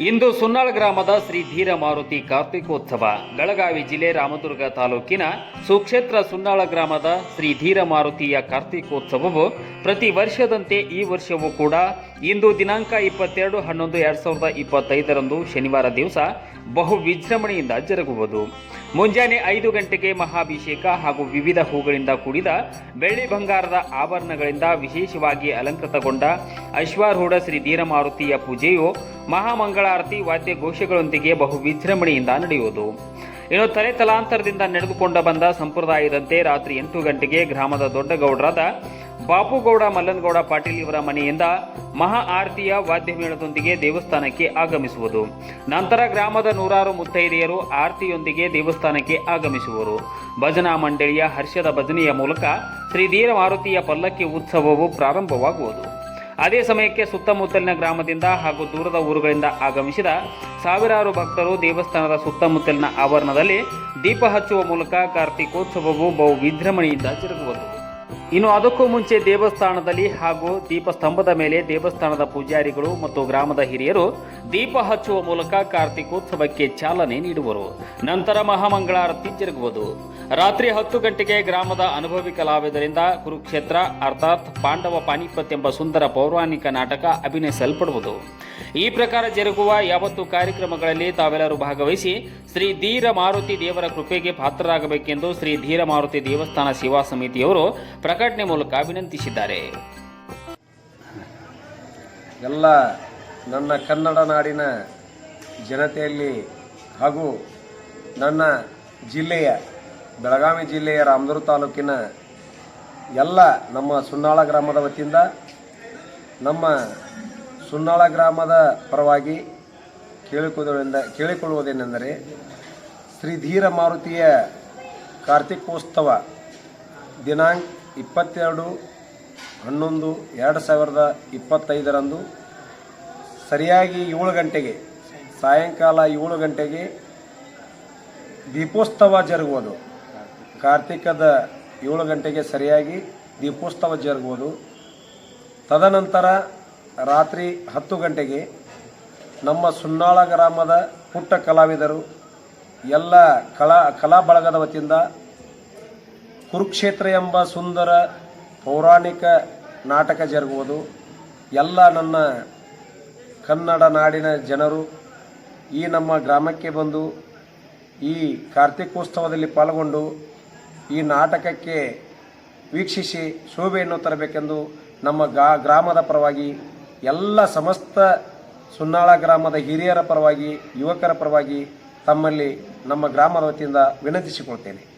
ಇಂದು ಸುನ್ನಾಳ ಗ್ರಾಮದ ಶ್ರೀ ಧೀರ ಮಾರುತಿ ಕಾರ್ತಿಕೋತ್ಸವ, ಬೆಳಗಾವಿ ಜಿಲ್ಲೆ ರಾಮದುರ್ಗ ತಾಲೂಕಿನ ಸುಕ್ಷೇತ್ರ ಸುನ್ನಾಳ ಗ್ರಾಮದ ಶ್ರೀ ಧೀರ ಮಾರುತಿಯ ಕಾರ್ತಿಕೋತ್ಸವವು ಪ್ರತಿ ವರ್ಷದಂತೆ ಈ ವರ್ಷವೂ ಕೂಡ ಇಂದು ದಿನಾಂಕ ಇಪ್ಪತ್ತೆರಡು, ಹನ್ನೊಂದು, ಎರಡು ಸಾವಿರದ ಇಪ್ಪತ್ತೈದರಂದು ಶನಿವಾರ ದಿವಸ ಬಹು ವಿಜೃಂಭಣೆಯಿಂದ ಜರುಗುವುದು. ಮುಂಜಾನೆ ಐದು ಗಂಟೆಗೆ ಮಹಾಭಿಷೇಕ ಹಾಗೂ ವಿವಿಧ ಹೂಗಳಿಂದ ಕೂಡಿದ ಬೆಳ್ಳಿ ಬಂಗಾರದ ಆಭರಣಗಳಿಂದ ವಿಶೇಷವಾಗಿ ಅಲಂಕೃತಗೊಂಡ ಅಶ್ವಾರೂಢ ಶ್ರೀ ಧೀರಮಾರುತಿಯ ಪೂಜೆಯು ಮಹಾಮಂಗಳಾರತಿ ವಾದ್ಯ ಘೋಷಗಳೊಂದಿಗೆ ಬಹು ವಿಜೃಂಭಣೆಯಿಂದ ನಡೆಯುವುದು. ಇನ್ನು ತಲೆ ತಲಾಂತರದಿಂದ ನಡೆದುಕೊಂಡು ಬಂದ ಸಂಪ್ರದಾಯದಂತೆ ರಾತ್ರಿ ಎಂಟು ಗಂಟೆಗೆ ಗ್ರಾಮದ ದೊಡ್ಡಗೌಡರಾದ ಬಾಪುಗೌಡ, ಮಲ್ಲನಗೌಡ ಪಾಟೀಲ್ ಇವರ ಮನೆಯಿಂದ ಮಹಾ ಆರತಿಯ ವಾದ್ಯಮೇಳದೊಂದಿಗೆ ದೇವಸ್ಥಾನಕ್ಕೆ ಆಗಮಿಸುವುದು. ನಂತರ ಗ್ರಾಮದ ನೂರಾರು ಮುತ್ತೈದೆಯರು ಆರತಿಯೊಂದಿಗೆ ದೇವಸ್ಥಾನಕ್ಕೆ ಆಗಮಿಸುವರು. ಭಜನಾ ಮಂಡಳಿಯ ಹರ್ಷದ ಭಜನೆಯ ಮೂಲಕ ಶ್ರೀ ಧೀರ ಮಾರುತಿಯ ಪಲ್ಲಕ್ಕಿ ಉತ್ಸವವು ಪ್ರಾರಂಭವಾಗುವುದು. ಅದೇ ಸಮಯಕ್ಕೆ ಸುತ್ತಮುತ್ತಲಿನ ಗ್ರಾಮದಿಂದ ಹಾಗೂ ದೂರದ ಊರುಗಳಿಂದ ಆಗಮಿಸಿದ ಸಾವಿರಾರು ಭಕ್ತರು ದೇವಸ್ಥಾನದ ಸುತ್ತಮುತ್ತಲಿನ ಆವರಣದಲ್ಲಿ ದೀಪ ಹಚ್ಚುವ ಮೂಲಕ ಕಾರ್ತಿಕೋತ್ಸವವು ಬಹು ವಿಜೃಂಭಣೆಯಿಂದ ಜರುಗುವುದು. ಇನ್ನು ಅದಕ್ಕೂ ಮುಂಚೆ ದೇವಸ್ಥಾನದಲ್ಲಿ ಹಾಗೂ ದೀಪಸ್ತಂಭದ ಮೇಲೆ ದೇವಸ್ಥಾನದ ಪೂಜಾರಿಗಳು ಮತ್ತು ಗ್ರಾಮದ ಹಿರಿಯರು ದೀಪ ಹಚ್ಚುವ ಮೂಲಕ ಕಾರ್ತಿಕೋತ್ಸವಕ್ಕೆ ಚಾಲನೆ ನೀಡುವರು. ನಂತರ ಮಹಾಮಂಗಳಾರತಿ ಜರುಗುವುದು. ರಾತ್ರಿ ಹತ್ತು ಗಂಟೆಗೆ ಗ್ರಾಮದ ಅನುಭವಿ ಕಲಾವಿದರಿಂದ ಕುರುಕ್ಷೇತ್ರ, ಅರ್ಥಾತ್ ಪಾಂಡವ ಪಾನಿಪತ್ ಎಂಬ ಸುಂದರ ಪೌರಾಣಿಕ ನಾಟಕ ಅಭಿನಯಿಸಲ್ಪಡುವುದು. ಈ ಪ್ರಕಾರ ಜರುಗುವ ಯಾವತ್ತು ಕಾರ್ಯಕ್ರಮಗಳಲ್ಲಿ ತಾವೆಲ್ಲರೂ ಭಾಗವಹಿಸಿ ಶ್ರೀ ಧೀರ ಮಾರುತಿ ದೇವರ ಕೃಪೆಗೆ ಪಾತ್ರರಾಗಬೇಕೆಂದು ಶ್ರೀ ಧೀರ ಮಾರುತಿ ದೇವಸ್ಥಾನ ಸೇವಾ ಸಮಿತಿಯವರು ಪ್ರಕಟಣೆ ಮೂಲಕ ವಿನಂತಿಸಿದ್ದಾರೆ ಎಲ್ಲ ನನ್ನ ಕನ್ನಡ ನಾಡಿನ ಜನತೆಯಲ್ಲಿ ಹಾಗೂ ನನ್ನ ಜಿಲ್ಲೆಯ ಬೆಳಗಾವಿ ಜಿಲ್ಲೆಯ ರಾಮದುರ್ಗ ತಾಲೂಕಿನ ಎಲ್ಲ ನಮ್ಮ ಸುನ್ನಾಳ ಗ್ರಾಮದ ವತಿಯಿಂದ, ನಮ್ಮ ಸುನ್ನಾಳ ಗ್ರಾಮದ ಪರವಾಗಿ ಕೇಳಿಕೊಳ್ಳುವುದರಿಂದ, ಕೇಳಿಕೊಳ್ಳುವುದೇನೆಂದರೆ ಶ್ರೀ ಧೀರ ಮಾರುತಿಯ ಕಾರ್ತಿಕೋತ್ಸವ ದಿನಾಂಕ ಇಪ್ಪತ್ತೆರಡು ಹನ್ನೊಂದು ಎರಡು ಸಾವಿರದ ಇಪ್ಪತ್ತೈದರಂದು ಸರಿಯಾಗಿ ಏಳು ಗಂಟೆಗೆ, ಸಾಯಂಕಾಲ ಏಳು ಗಂಟೆಗೆ ದೀಪೋತ್ಸವ ಜರುಗುವುದು. ಕಾರ್ತಿಕದ ಏಳು ಗಂಟೆಗೆ ಸರಿಯಾಗಿ ದೀಪೋತ್ಸವ ಜರುಗುವುದು. ತದನಂತರ ರಾತ್ರಿ ಹತ್ತು ಗಂಟೆಗೆ ನಮ್ಮ ಸುನ್ನಾಳ ಗ್ರಾಮದ ಪುಟ್ಟ ಕಲಾವಿದರು, ಎಲ್ಲ ಕಲಾ ಕಲಾ ಬಳಗದ ವತಿಯಿಂದ ಕುರುಕ್ಷೇತ್ರ ಎಂಬ ಸುಂದರ ಪೌರಾಣಿಕ ನಾಟಕ ಜರುಗುವುದು. ಎಲ್ಲ ನನ್ನ ಕನ್ನಡ ನಾಡಿನ ಜನರು ಈ ನಮ್ಮ ಗ್ರಾಮಕ್ಕೆ ಬಂದು ಈ ಕಾರ್ತಿಕೋತ್ಸವದಲ್ಲಿ ಪಾಲ್ಗೊಂಡು ಈ ನಾಟಕಕ್ಕೆ ವೀಕ್ಷಿಸಿ ಶೋಭೆಯನ್ನು ತರಬೇಕೆಂದು ನಮ್ಮ ಗಾ, ಗ್ರಾಮದ ಪರವಾಗಿ, ಎಲ್ಲ ಸಮಸ್ತ ಸುನ್ನಾಳ ಗ್ರಾಮದ ಹಿರಿಯರ ಪರವಾಗಿ, ಯುವಕರ ಪರವಾಗಿ ತಮ್ಮಲ್ಲಿ ನಮ್ಮ ಗ್ರಾಮದ ವತಿಯಿಂದ ವಿನಂತಿಸಿಕೊಳ್ತೇನೆ.